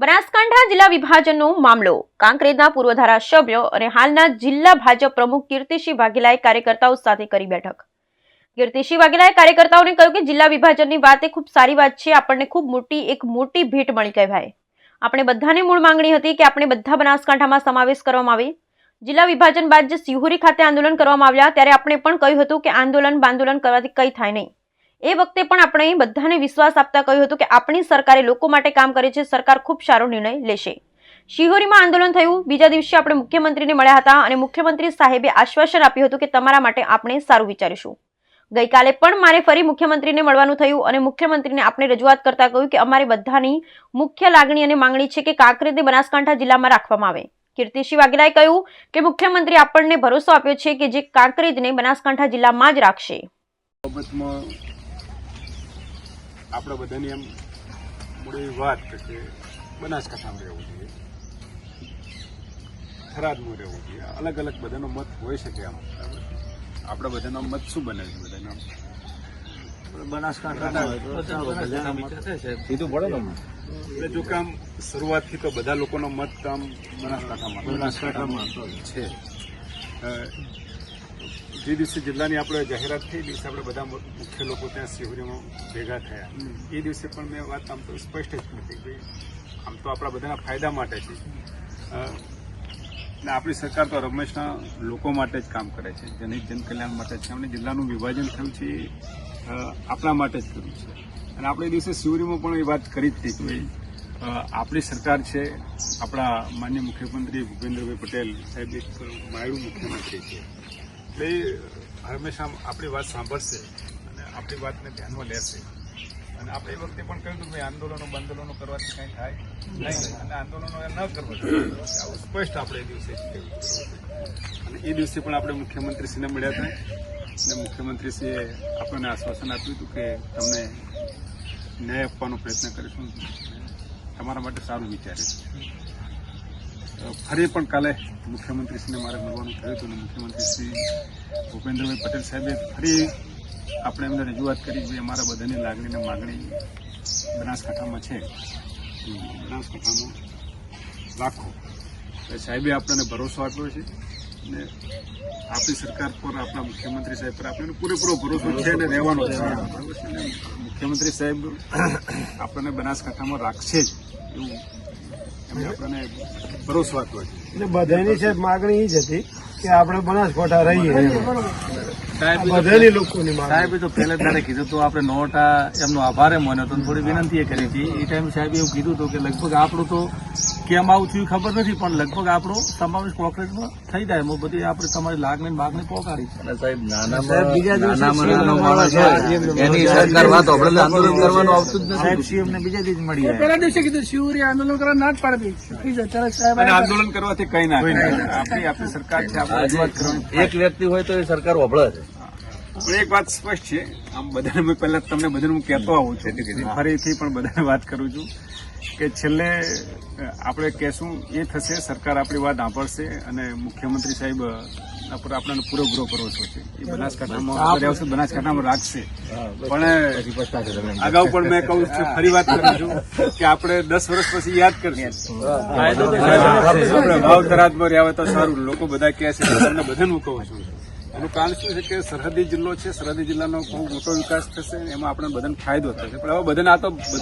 બનાસકાંઠા જિલ્લા વિભાજનનો મામલો. કાંકરેજના પૂર્વ ધારાસભ્ય અને હાલના જિલ્લા ભાજપ પ્રમુખ કીર્તિસિંહ વાઘેલાએ કાર્યકર્તાઓ સાથે કરી બેઠક. કીર્તિસિંહ વાઘેલાએ કાર્યકર્તાઓને કહ્યું કે જિલ્લા વિભાજનની વાત એ ખૂબ સારી વાત છે, આપણને ખૂબ મોટી, એક મોટી ભેટ મળી કહેવાય. આપણે બધાને મૂળ માંગણી હતી કે આપણે બધા બનાસકાંઠામાં સમાવેશ કરવામાં આવે. જિલ્લા વિભાજન બાદ જે સિહોરી ખાતે આંદોલન કરવામાં આવ્યા, ત્યારે આપણે પણ કહ્યું હતું કે આંદોલન બાંદોલન કરવાથી કંઈ થાય નહીં. એ વખતે પણ આપણે બધાને વિશ્વાસ આપતા કહ્યું હતું કે આપણી સરકારે લોકો માટે કામ કરે છે, સરકાર ખૂબ સારો નિર્ણય લેશે. શિહોરીમાં આંદોલન થયું, બીજા દિવસે આપણે મુખ્યમંત્રીને મળ્યા હતા અને મુખ્યમંત્રી સાહેબે આશ્વાસન આપ્યું હતું કે તમારા માટે આપણે સારું વિચારીશું. ગઈકાલે પણ મારે ફરી મુખ્યમંત્રીને મળવાનું થયું અને મુખ્યમંત્રીને આપણે રજૂઆત કરતા કહ્યું કે અમારે બધાની મુખ્ય લાગણી અને માંગણી છે કે કાંકરેજને બનાસકાંઠા જિલ્લામાં રાખવામાં આવે. કીર્તિસિંહ વાઘેલાએ કહ્યું કે મુખ્યમંત્રી આપણને ભરોસો આપ્યો છે કે જે કાંકરેજને બનાસકાંઠા જિલ્લામાં જ રાખશે. આપણે બધાની એમ મૂળ વાત કે બનાસકાંઠામાં રહેવું જોઈએ. થરાદમાં રહેવું જોઈએ. અલગ અલગ બધાનો મત હોઈ શકે આમ. આપણા આપણે બધાનો મત શું બને છે બધાનો? એટલે જો કામ શરૂઆતથી તો બધા લોકોનો મત આમ બનાસકાંઠામાં બનાસકાંઠામાં છે. જે દિવસે જિલ્લાની આપણે જાહેરાત થઈ દિવસે આપણે બધા મુખ્ય લોકો ત્યાં શિહોરીમાં ભેગા થયા. એ દિવસે પણ મેં વાત આમ તો સ્પષ્ટ જ કરી કે આમ તો આપણા બધાના ફાયદા માટે છે. અને આપણી સરકાર તો હંમેશા લોકો માટે જ કામ કરે છે. જનહિત જનકલ્યાણ માટે છે એમણે જિલ્લાનું વિભાજન થયું છે આપણા માટે જ કર્યું છે. અને આપણે એ દિવસે શિવરીમાં પણ એ વાત કરી જ હતી કે આપણી સરકાર છે, આપણા માન્ય મુખ્યમંત્રી ભૂપેન્દ્રભાઈ પટેલ સાહેબ એક માયડું મુખ્યમંત્રી છે. એટલે હંમેશા આપણી વાત સાંભળશે અને આપણી વાતને ધ્યાનમાં લેશે. અને આપણે એ વખતે પણ કહ્યું હતું કે આંદોલનો બંદોલનો કરવાથી કંઈ થાય નહીં. અને આંદોલનો ન કરવા આવું સ્પષ્ટ આપણે એ દિવસે અને એ દિવસે પણ આપણે મુખ્યમંત્રીશ્રીને મળ્યા હતા. અને મુખ્યમંત્રીશ્રીએ આપણને આશ્વાસન આપ્યું હતું કે તમને ન્યાય આપવાનો પ્રયત્ન કરીશું. તમારા માટે સારું વિચારીશું ફરી પણ કાલે મુખ્યમંત્રીશ્રીને મારે મળવાનું થયું હતું અને મુખ્યમંત્રી શ્રી ભૂપેન્દ્રભાઈ પટેલ સાહેબે ફરી આપણે એમને રજૂઆત કરી જે અમારા બધાની લાગણીને માગણી બનાસકાંઠામાં છે. બનાસકાંઠામાં રાખો એટલે સાહેબે આપણને ભરોસો આપ્યો છે અને આપણી સરકાર પર, આપણા મુખ્યમંત્રી સાહેબ પર આપણને પૂરેપૂરો ભરોસો છે અને રહેવાનો છે. મુખ્યમંત્રી સાહેબ આપણને બનાસકાંઠામાં રાખશે જ એવું આપણને એટલે બધાની છે માગણી એ જ હતી કે આપણે બનાસકાંઠા રહીએ સાહેબ બધાની લોકોની સાહેબે તો પહેલે તારે કીધું તો આપણે નોટા એમનો આભારે માન્યો હતો અને થોડી વિનંતી એ કરી હતી. એ ટાઈમે સાહેબે એવું કીધું હતું કે લગભગ આપણું તો કેમ આવું થયું ખબર નથી પણ લગભગ આપણો સમાવેશ કોન્ક્રીટમાં થઈ જાય. એમાં બધી આપણે તમારી લાગણી ને માગણી પહોંચાડી છે. સાહેબ આંદોલન કરવાનું આવતું જ સાહેબ નથી સીએમ ને બીજા દિવસ મળી જાય. પહેલા દિવસે કીધું શિવરી આંદોલન કરવા ના જ પાડી. દીધી તરત સાહેબ અને આંદોલન કરવાથી કઈ ના આપણી સરકાર છે એક વ્યક્તિ હોય તો એ સરકાર વભળે છે. પણ એક વાત સ્પષ્ટ છે. આમ બધાને મેં પહેલા તમને બધાને હું કહેતો આવું છું. ફરીથી પણ બધાને વાત કરું છું. કે છેલ્લે આપણે કહેશું એ થશે સરકાર આપણી વાત સાંભળશે અને મુખ્યમંત્રી સાહેબ અ, પર આપણને પૂરેપૂરો ભરોસો છે. એ બનાસકાંઠામાં આવશે બનાસકાંઠામાં રાખશે. પણ અગાઉ પણ મેં કહું છું ફરી વાત કરું છું કે આપણે દસ વર્ષ પછી યાદ કરીએ ભાવ તરાજમાં રહ્યા હોય તો સારું. લોકો બધા કહે છે તમને બધાને કહું છું. એનું કારણ શું છે કે સરહદી જિલ્લો છે સરહદી જિલ્લાનો બહુ મોટો વિકાસ થશે એમાં આપણે બધાને ફાયદો થશે. પણ હવે બધાને આ તો બધા